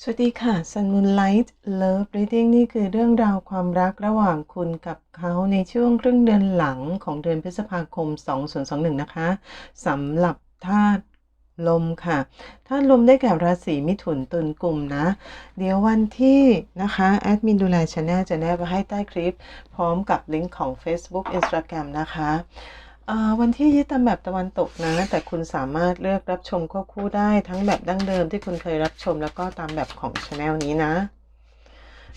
สวัสดีค่ะ Sun Moonlight Love Reading นี่คือเรื่องราวความรักระหว่างคุณกับเขาในช่วงครึ่งเดือนหลังของเดือนพฤษภาคม 2021 นะคะสำหรับธาตุลมค่ะธาตุลมได้แก่ราศีมิถุนตุลกลุ่มนะ เดี๋ยววันที่นะคะแอดมินดูแลช anel จะแนบไว้ให้ใต้คลิป พร้อมกับลิงก์ของ Facebook Instagram นะคะ วันที่ยึดตามแบบตะวันตกนะ แต่คุณสามารถเลือกรับชมควบคู่ได้ทั้งแบบดั้งเดิมที่คุณเคยรับชมแล้วก็ตามแบบของช anel นี้นะ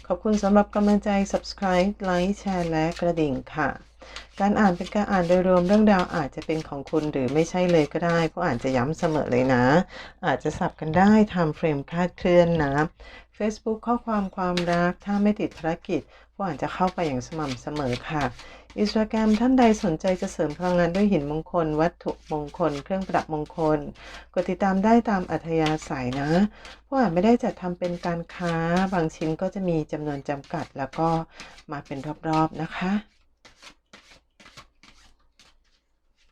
ขอบคุณสำหรับกำลังใจ subscribe ไลค์แชร์และกระดิ่งค่ะ การอ่านเป็นการอ่านโดยรวมเรื่องราวอาจจะเป็นของคุณหรือไม่ใช่เลยก็ได้เพราะอ่านจะย้ำเสมอเลยนะ อาจจะสับกันได้ทำเฟรมคาดเคลื่อนนะ Facebook ข้อความความรักถ้าไม่ติดภารกิจผู้อ่านจะเข้าไปอย่างสม่ำเสมอค่ะ อินสตาแกรมท่านใดสนใจจะเสริมพลังงานด้วยหินมงคล วัตถุมงคล เครื่องประดับมงคล กดติดตามได้ตามอัธยาศัยนะผู้อ่านไม่ได้จัดทำเป็นการค้าบางชิ้นก็จะมีจำนวนจำกัด แล้วก็มาเป็นรอบๆนะคะ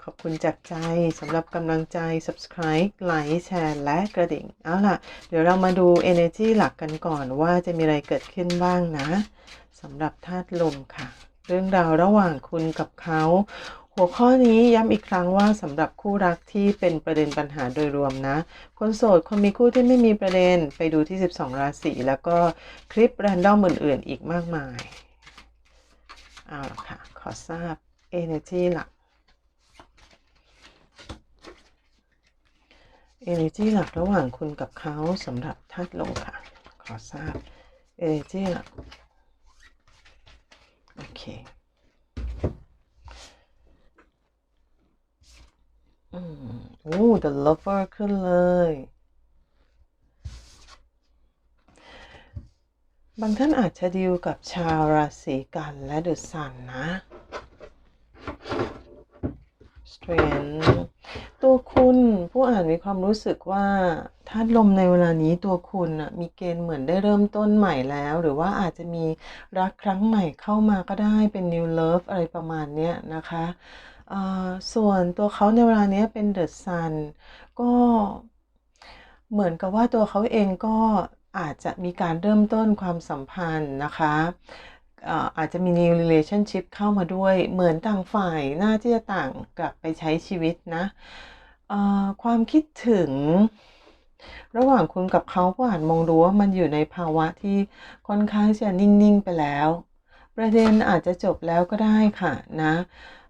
ขอบคุณจากใจสำหรับกำลังใจ subscribe ไลค์แชร์และกระดิ่ง เอาล่ะ เดี๋ยวเรามาดู energy หลักกันก่อนว่าจะมีอะไรเกิดขึ้นบ้างนะสำหรับธาตุลมค่ะ เรื่องราวระหว่างคุณกับเขา หัวข้อนี้ย้ำอีกครั้งว่าสำหรับคู่รักที่เป็นประเด็นปัญหาโดยรวมนะ คนโสดคนมีคู่ที่ไม่มีประเด็นไปดูที่ 12 ราศีแล้วก็คลิปแรนดอมอื่นๆ อีกมากมาย เอาละค่ะ ขอทราบ energy หลัก energy หลักระหว่างคุณกับเขาสำหรับธาตุลมค่ะ ขอทราบ energy หลัก โอเคอืมโอ้ the lover ขึ้นเลย บางท่านอาจจะดีลกับชาวราศีกันและเดอะซันนะ strength ตัวคุณผู้อ่านมีความรู้สึกว่าธาตุลมในเวลานี้ตัวคุณนะมีเกณฑ์เหมือนได้เริ่มต้นใหม่แล้ว หรือว่าอาจจะมีรักครั้งใหม่เข้ามาก็ได้เป็น new love อะไรประมาณเนี้ยนะคะส่วนตัวเขาในเวลานี้เป็น the sun ก็เหมือนกับว่าตัวเขาเองก็อาจจะมีการเริ่มต้นความสัมพันธ์นะคะ อาจจะมี new relationship เข้ามาด้วย เหมือนต่างฝ่ายน่าที่จะต่างกลับไปใช้ชีวิตนะความคิดถึง ระหว่างคุณกับเขาผู้อ่านมองดูว่ามันอยู่ในภาวะที่ค่อนข้างจะนิ่ง ๆ ไปแล้ว ประเด็นอาจจะจบแล้วก็ได้ค่ะนะ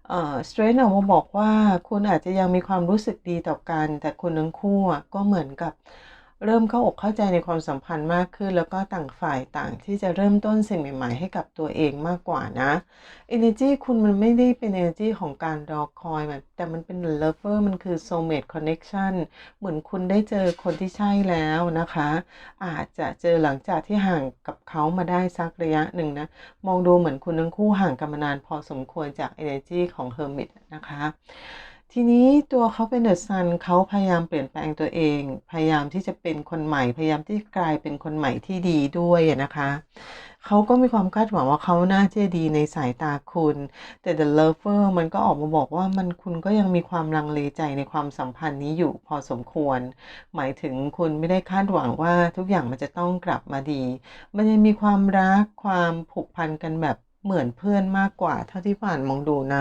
เออสเตรนออกมาบอกว่าคุณอาจจะยังมีความรู้สึกดีต่อกัน แต่คุณทั้งคู่ก็เหมือนกับ เริ่มเข้าอกเข้าใจในความสัมพันธ์มากขึ้น แล้วก็ต่างฝ่ายต่างที่จะเริ่มต้นสิ่งใหม่ๆ ให้กับตัวเองมากกว่านะ energy คุณมันไม่ได้เป็น energy ของการรอคอยแบบแต่มันเป็น lover มันคือ soulmate connection เหมือนคุณได้เจอคนที่ใช่แล้วนะคะ อาจจะเจอหลังจากที่ห่างกับเขามาได้สักระยะหนึ่งนะ มองดูเหมือนคุณทั้งคู่ห่างกันมานานพอสมควรจาก energy ของ hermit นะคะ ทีนี้ตัวเขาเป็นเดอะซันเขาพยายามเปลี่ยนแปลงตัวเอง พยายามที่จะเป็นคนใหม่ พยายามที่กลายเป็นคนใหม่ที่ดีด้วยนะคะ เขาก็มีความคาดหวังว่าเขาน่าจะดีในสายตาคุณ แต่ The Lover มันก็ออกมาบอกว่ามันคุณก็ยังมีความลังเลใจในความสัมพันธ์นี้อยู่พอสมควร หมายถึงคุณไม่ได้คาดหวังว่าทุกอย่างมันจะต้องกลับมาดี มันยังมีความรักความผูกพันกันแบบเหมือนเพื่อนมากกว่าเท่าที่ผ่านมองดูนะ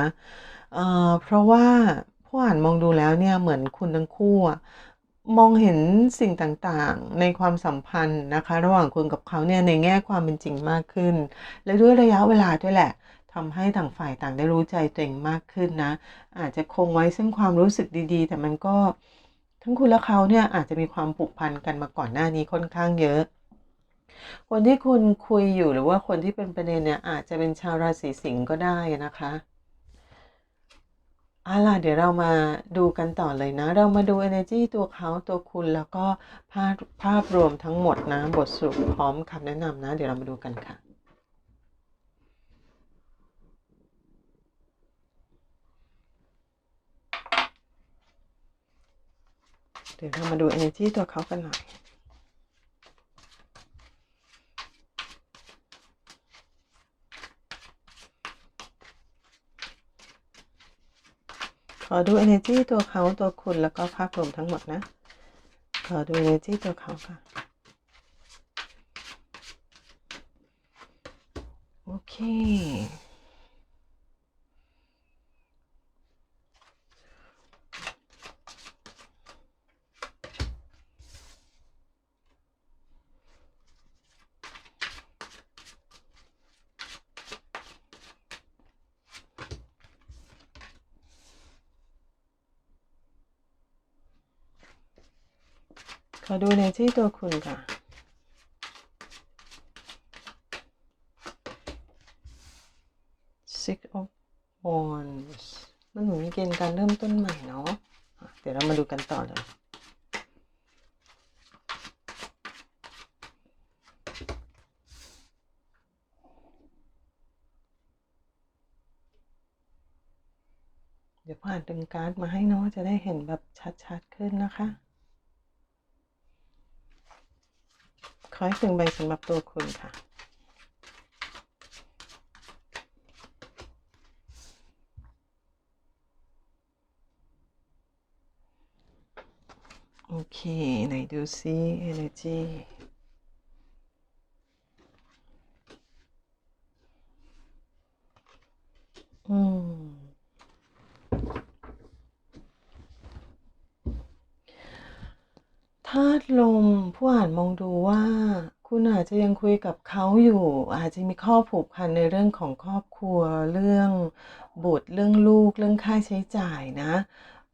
เอ่อ เพราะว่า ผู้อ่านมองดูแล้วเนี่ยเหมือนคุณทั้งคู่มองเห็นสิ่งต่างๆ ในความสัมพันธ์นะคะ ระหว่างคุณกับเขาเนี่ยในแง่ความเป็นจริงมากขึ้น และด้วยระยะเวลาด้วยแหละทำให้ต่างฝ่ายต่างได้รู้ใจตัวเองมากขึ้นนะ อาจจะคงไว้ซึ่งความรู้สึกดีๆ แต่มันก็ทั้งคุณและเขาเนี่ยอาจจะมีความผูกพันกันมาก่อนหน้านี้ค่อนข้างเยอะ คนที่คุณคุยอยู่หรือว่าคนที่เป็นประเด็นเนี่ยอาจจะเป็นชาวราศีสิงห์ก็ได้นะคะ เอาล่ะเดี๋ยวเรามาดูกันต่อเลยนะ เรามาดู energy ตัวเขาตัวคุณแล้วก็ภาพภาพรวมทั้งหมดนะ บทสรุปพร้อมคำแนะนำนะ เดี๋ยวเรามาดูกันค่ะ เดี๋ยวเรามาดู energy ตัวเขากันหน่อย ขอดู energy ตัวเขาตัวคุณแล้วก็ภาพรวมทั้งหมดนะ ขอดู energy ตัวเขาค่ะ โอเค ขอดูในที่ตัวคุณค่ะ Six of Wands มันเหมือนมีเกณฑ์การเริ่มต้นใหม่เนาะอะเดี๋ยวเรามาดูกันต่อเลย เดี๋ยวผ่านดึงการ์ดมาให้เนาะจะได้เห็นแบบชัดๆขึ้นนะคะ ขอให้ถึงใบสำหรับตัวคุณค่ะ โอเค ไหนดูซิ energy อืม ธาตุลมผู้อ่านมองดูว่า คุณอาจจะยังคุย กับเขาอยู่ อาจจะมีข้อผูกพันในเรื่องของครอบครัว เรื่องบุตรเรื่องลูกเรื่องค่าใช้จ่ายนะ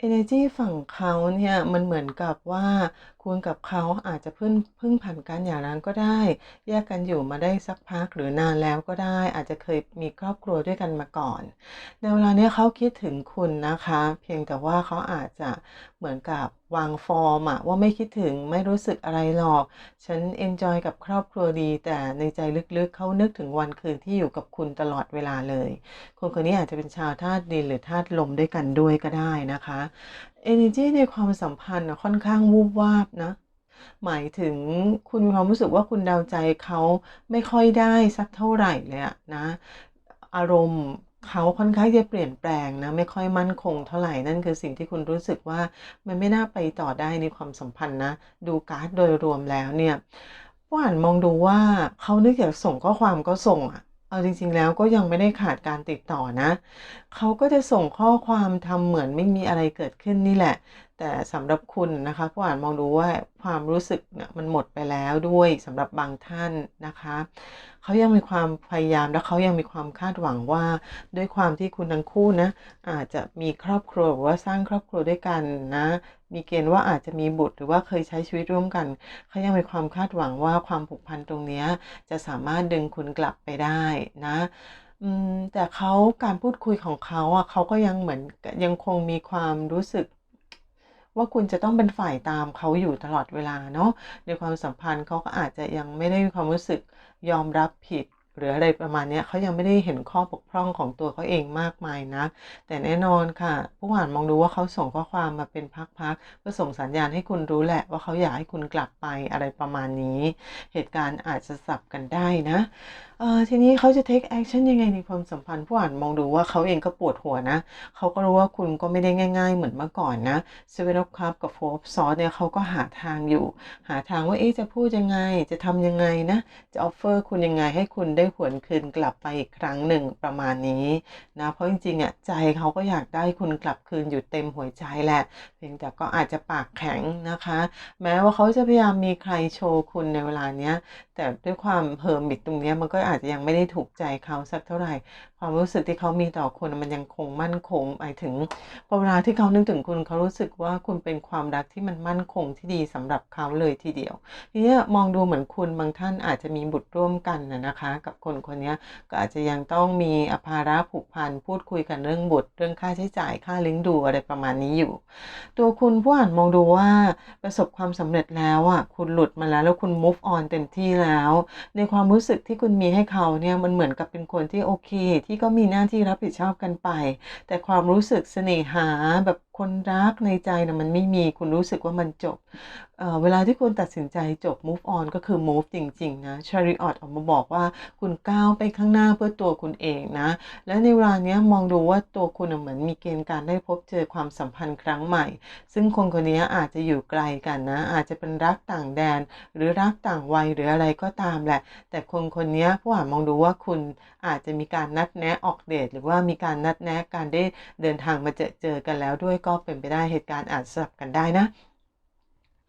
energy ฝั่งเขาเนี่ยมันเหมือนกับว่าคุณกับเขาอาจจะเพิ่งเพิ่งผ่านการหย่าร้างก็ได้ แยกกันอยู่มาได้สักพักหรือนานแล้วก็ได้ อาจจะเคยมีครอบครัวด้วยกันมาก่อน ในเวลาเนี้ยเขาคิดถึงคุณนะคะ เพียงแต่ว่าเขาอาจจะเหมือนกับวางฟอร์มอะว่าไม่คิดถึงไม่รู้สึกอะไรหรอก ฉันเอนจอยกับครอบครัวดี แต่ในใจลึกๆเขานึกถึงวันคืนที่อยู่กับคุณตลอดเวลาเลย คนคนนี้อาจจะเป็นชาวธาตุดินหรือธาตุลมด้วยกันด้วยก็ได้นะคะ energy ในความสัมพันธ์น่ะค่อนข้างวูบวาบนะ หมายถึงคุณมีความรู้สึกว่าคุณเดาใจเขาไม่ค่อยได้สักเท่าไหร่เลยอะนะ อารมณ์เขาค่อนข้างจะเปลี่ยนแปลงนะไม่ค่อยมั่นคงเท่าไหร่นั่นคือสิ่งที่คุณรู้สึกว่ามันไม่น่าไปต่อได้ในความสัมพันธ์นะ ดูการ์ดโดยรวมแล้วเนี่ยผู้อ่านมองดูว่าเขานึกอยากส่งข้อความก็ส่งอะ เอาจริง ๆ แล้วก็ยังไม่ได้ขาดการติดต่อนะ เขาก็จะส่งข้อความทำเหมือนไม่มีอะไรเกิดขึ้นนี่แหละ แต่สำหรับคุณนะคะผู้อ่านมองดูว่าความรู้สึกเนี่ยมันหมดไปแล้วด้วยสำหรับบางท่านนะคะ เขายังมีความพยายามและเขายังมีความคาดหวังว่า ด้วยความที่คุณทั้งคู่นะอาจจะมีครอบครัวหรือว่าสร้างครอบครัวด้วยกันนะ มีเกณฑ์ว่าอาจจะมีบุตรหรือว่าเคยใช้ชีวิตร่วมกัน เขายังมีความคาดหวังว่าความผูกพันตรงนี้จะสามารถดึงคุณกลับไปได้นะแต่เขาการพูดคุยของเขาอะเขาก็ยังเหมือนยังคงมีความรู้สึก ว่าคุณจะต้องเป็นฝ่ายตามเขาอยู่ตลอดเวลาเนาะในความสัมพันธ์เขาก็อาจจะยังไม่ได้มีความรู้สึกยอมรับผิด หรืออะไรประมาณนี้เขายังไม่ได้เห็นข้อบกพร่องของตัวเขาเองมากมายนะแต่แน่นอนค่ะ ผู้อ่านมองดูว่าเขาส่งข้อความมาเป็นพักๆเพื่อส่งสัญญาณให้คุณรู้แหละว่าเขาอยากให้คุณกลับไปอะไรประมาณนี้ เหตุการณ์อาจจะสับกันได้นะ เออทีนี้เขาจะ take action ยังไงในความสัมพันธ์ผู้อ่านมองดูว่าเขาเองก็ปวดหัวนะ เขาก็รู้ว่าคุณก็ไม่ได้ง่าย ๆ เหมือนเมื่อก่อนนะ Seven of Cups กับ Four of Swords เนี่ยเขาก็หาทางอยู่ หาทางว่าเอ๊ะจะพูดยังไง จะทำยังไงนะ จะ offer คุณยังไงให้คุณได้หวนคืนกลับไปอีกครั้งหนึ่งประมาณนี้นะเพราะจริงๆอะใจเขาก็อยากได้คุณกลับคืนอยู่เต็มหัวใจแหละเพียงแต่ก็อาจจะปากแข็งนะคะ แม้ว่าเขาจะพยายามมีใครโชว์คุณในเวลาเนี้ยแต่ด้วยความเฮิร์มิตตรงเนี้ยมันก็อาจจะยังไม่ได้ถูกใจเขาสักเท่าไหร่ ความรู้สึกที่เขามีต่อคุณมันยังคงมั่นคงหมายถึงเวลาที่เขานึกถึงคุณเขารู้สึกว่าคุณเป็นความรักที่มันมั่นคงที่ดีสำหรับเขาเลยทีเดียวทีเนี้ยมองดูเหมือนคุณบางท่านอาจจะมีบุตรร่วมกันนะคะ กับคนคนนี้ก็อาจจะยังต้องมีอภาระผูกพันพูดคุยกันเรื่องบุตร เรื่องค่าใช้จ่ายค่าเลี้ยงดูอะไรประมาณนี้อยู่ ตัวคุณผู้อ่านมองดูว่าประสบความสำเร็จแล้วอะคุณหลุดมาแล้วแล้วคุณ move on เต็มที่แล้ว ในความรู้สึกที่คุณมีให้เขาเนี่ยมันเหมือนกับเป็นคนที่โอเคที่ก็มีหน้าที่รับผิดชอบกันไป แต่ความรู้สึกเสน่หาแบบคนรักในใจนะมันไม่มีคุณรู้สึกว่ามันจบเเวลาที่คุณตัดสินใจจบ move on ก็คือ move จริง ๆ นะ Chariot ออกมาบอกว่าคุณก้าวไปข้างหน้าเพื่อตัวคุณเองนะ และในเวลาเนี้ยมองดูว่าตัวคุณเหมือนมีเกณฑ์การได้พบเจอความสัมพันธ์ครั้งใหม่ ซึ่งคนคนนี้อาจจะอยู่ไกลกันนะ อาจจะเป็นรักต่างแดน หรือรักต่างวัยหรืออะไรก็ตามแหละ แต่คนคนนี้ผู้อ่านมองดูว่าคุณอาจจะมีการนัดแนะออกเดทหรือว่ามีการนัดแนะการได้เดินทางมาเจอเจอกันแล้วด้วยก็เป็นไปได้เหตุการณ์อาจสลับกันได้นะ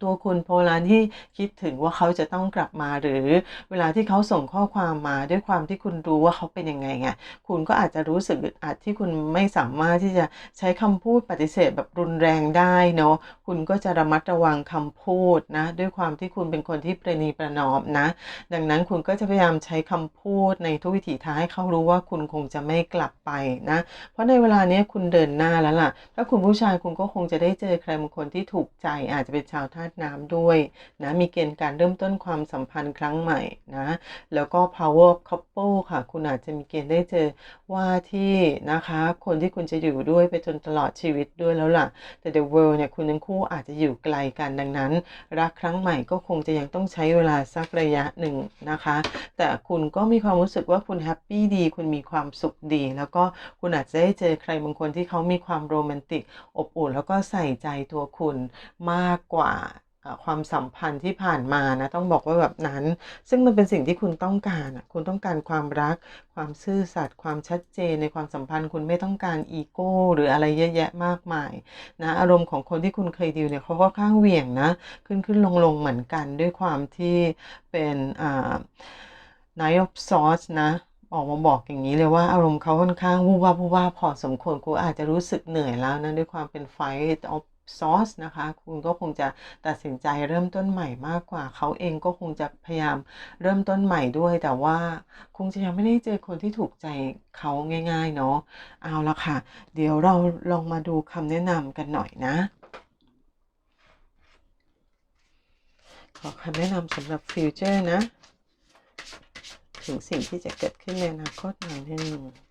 ตัวคุณโพลานที่คิดถึงว่าเขาจะต้องกลับมาหรือเวลาที่เขาส่งข้อความมาด้วยความที่คุณรู้ว่าเขาเป็นยังไงไงคุณก็อาจจะรู้สึกอึดอัดที่คุณไม่สามารถที่จะใช้คำพูดปฏิเสธแบบรุนแรงได้เนาะคุณก็จะระมัดระวังคำพูดนะด้วยความที่คุณเป็นคนที่ประนีประนอมนะ ดังนั้นคุณก็จะพยายามใช้คำพูดในทุกวิถีทางให้เขารู้ว่าคุณคงจะไม่กลับไปนะ เพราะในเวลานี้คุณเดินหน้าแล้วล่ะ ถ้าคุณผู้ชายคุณก็คงจะได้เจอใครบางคนที่ถูกใจอาจจะเป็นชาวท่าน้ำด้วยนะมีเกณฑ์การเริ่มต้นความสัมพันธ์ครั้งใหม่นะแล้วก็ power of couple ค่ะ คุณอาจจะมีเกณฑ์ได้เจอว่าที่นะคะ คนที่คุณจะอยู่ด้วยไปจนตลอดชีวิตด้วยแล้วล่ะ แต่ the world เนี่ยคุณทั้งคู่อาจจะอยู่ไกลกันดังนั้น รักครั้งใหม่ก็คงจะยังต้องใช้เวลาสักระยะหนึ่งนะคะ แต่คุณก็มีความรู้สึกว่าคุณแฮปปี้ดี คุณมีความสุขดี แล้วก็คุณอาจจะได้เจอใครบางคนที่เขามีความโรแมนติกอบอุ่นแล้วก็ใส่ใจตัวคุณมากกว่า ความสัมพันธ์ที่ผ่านมานะต้องบอกว่าแบบนั้น ซึ่งมันเป็นสิ่งที่คุณต้องการคุณต้องการความรัก ความซื่อสัตย์ความชัดเจนในความสัมพันธ์ คุณไม่ต้องการอีโก้หรืออะไรเยอะแยะมากมายนะอารมณ์ของคนที่คุณเคยดีลเนี่ยเขาก็ข้างเหวี่ยงนะ ขึ้นขึ้นลงลงเหมือนกันด้วยความที่เป็นอ่านายอ of Swords นะออกมาบอกอย่างนี้เลยว่าอารมณ์เขาค่อนข้างวูบวาบวูบวาพอสมควรคุณอาจจะรู้สึกเหนื่อยแล้วนะด้วยความเป็นไฟออฟ ซอสนะคะ คุณก็คงจะตัดสินใจเริ่มต้นใหม่มากกว่า เขาเองก็คงจะพยายามเริ่มต้นใหม่ด้วย แต่ว่าคงจะยังไม่ได้เจอคนที่ถูกใจเขาง่าย ๆ เนาะเอาละค่ะ เดี๋ยวเราลองมาดูคำแนะนำกันหน่อยนะ ขอคำแนะนำสำหรับฟิวเจอร์นะ ถึงสิ่งที่จะเกิดขึ้นในอนาคตหน่อยนึง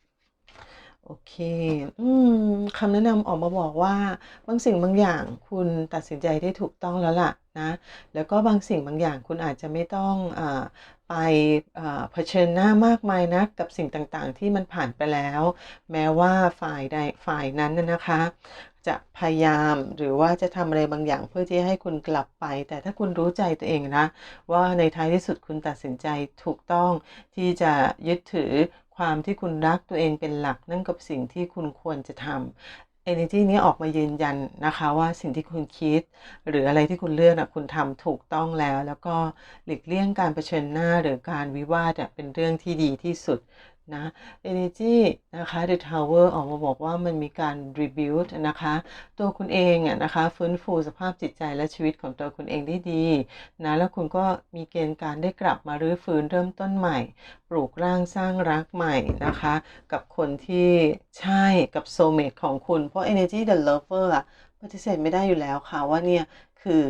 โอเค อืมคำแนะนำออกมาบอกว่า บางสิ่งบางอย่างคุณตัดสินใจได้ถูกต้องแล้วล่ะนะ แล้วก็บางสิ่งบางอย่างคุณอาจจะไม่ต้องอไปเผชิญหน้ามากมายนักกับสิ่งต่างๆ ที่มันผ่านไปแล้ว แม้ว่าฝ่ายใดฝ่ายนั้นนะคะ จะพยายามหรือว่าจะทำอะไรบางอย่างเพื่อที่ให้คุณกลับไป แต่ถ้าคุณรู้ใจตัวเองนะ ว่าในท้ายที่สุดคุณตัดสินใจถูกต้องที่จะยึดถือ ความที่คุณรักตัวเองเป็นหลัก นั่นกับสิ่งที่คุณควรจะทำเอเนจีนี้ออกมายืนยันนะคะว่าสิ่งที่คุณคิด หรืออะไรที่คุณเลือกนะคุณทำถูกต้องแล้ว แล้วก็หลีกเลี่ยงการเผชิญหน้าหรือการวิวาทเป็นเรื่องที่ดีที่สุด นะ energy นะคะ the tower ออกมาบอกว่ามันมีการ rebuild นะคะ ตัวคุณเองอะนะคะ ฟื้นฟูสภาพจิตใจและชีวิตของตัวคุณเองได้ดีนะแล้วคุณก็มีเกณฑ์การได้กลับมารื้อฟื้นเริ่มต้นใหม่ ปลูกร่างสร้างรักใหม่นะคะ กับคนที่ใช่กับโซเมตของคุณ เพราะ energy the lover อะปฏิเสธไม่ได้อยู่แล้วค่ะว่าเนี่ยคือ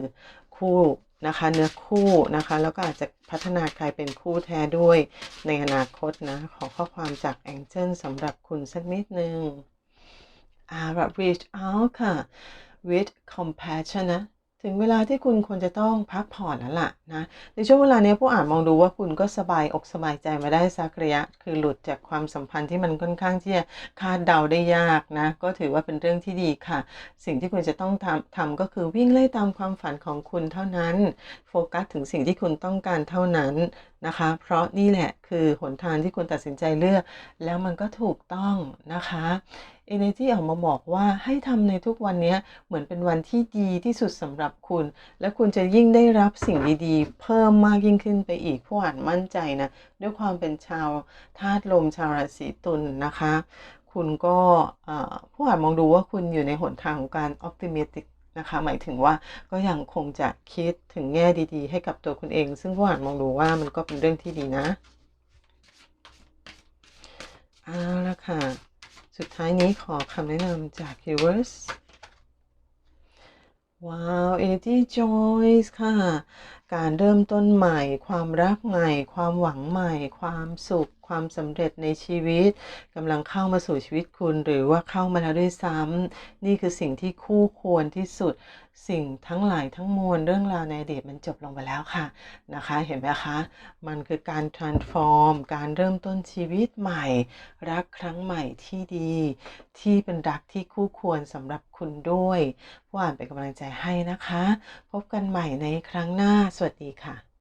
คู่ นะคะ เนื้อคู่นะคะ แล้วก็อาจจะพัฒนากลายเป็นคู่แท้ด้วยในอนาคตนะ ขอข้อความจากแองเจิลสำหรับคุณสักนิดนึงอ่า reach out ค่ะ with compassion นะ ถึงเวลาที่คุณควรจะต้องพักผ่อนแล้วล่ะนะในช่วงเวลานี้ผู้อ่านมองดูว่าคุณก็สบายอกสบายใจมาได้สักระยะ คือหลุดจากความสัมพันธ์ที่มันค่อนข้างที่จะคาดเดาได้ยากนะ ก็ถือว่าเป็นเรื่องที่ดีค่ะ สิ่งที่คุณจะต้องทำทำก็คือวิ่งไล่ตามความฝันของคุณเท่านั้น โฟกัสถึงสิ่งที่คุณต้องการเท่านั้นนะคะ เพราะนี่แหละคือหนทางที่คุณตัดสินใจเลือก แล้วมันก็ถูกต้องนะคะ Energy ออกมาบอกว่าให้ทำในทุกวันนี้เหมือนเป็นวันที่ดีที่สุดสำหรับคุณ และคุณจะยิ่งได้รับสิ่งดีๆ เพิ่มมากยิ่งขึ้นไปอีกผู้อ่านมั่นใจนะ ด้วยความเป็นชาวธาตุลมชาวราศีตุลนนะคะ คุณก็ผู้อ่านมองดูว่าคุณอยู่ในหนทางของการออ t ติมิติกนะคะหมายถึงว่าก็ยังคงจะคิดถึงแง่ดีๆ ให้กับตัวคุณเอง ซึ่งผู้อ่านมองดูว่ามันก็เป็นเรื่องที่ดีนะเอาละค่ะ สุดท้ายนี้ขอคำแนะนำจาก Universe ว้าว Energy Joys ค่ะ การเริ่มต้นใหม่ ความรักใหม่ ความหวังใหม่ ความสุข ความสำเร็จในชีวิตกำลังเข้ามาสู่ชีวิตคุณ หรือว่าเข้ามาแล้วด้วยซ้ำนี่คือสิ่งที่คู่ควรที่สุด สิ่งทั้งหลายทั้งมวลเรื่องราวในอดีตมันจบลงไปแล้วค่ะนะคะ เห็นไหมคะ มันคือการ transform การเริ่มต้นชีวิตใหม่ รักครั้งใหม่ที่ดี ที่เป็นรักที่คู่ควรสำหรับคุณด้วยผู้อ่านเป็นกำลังใจให้นะคะ พบกันใหม่ในครั้งหน้าสวัสดีค่ะ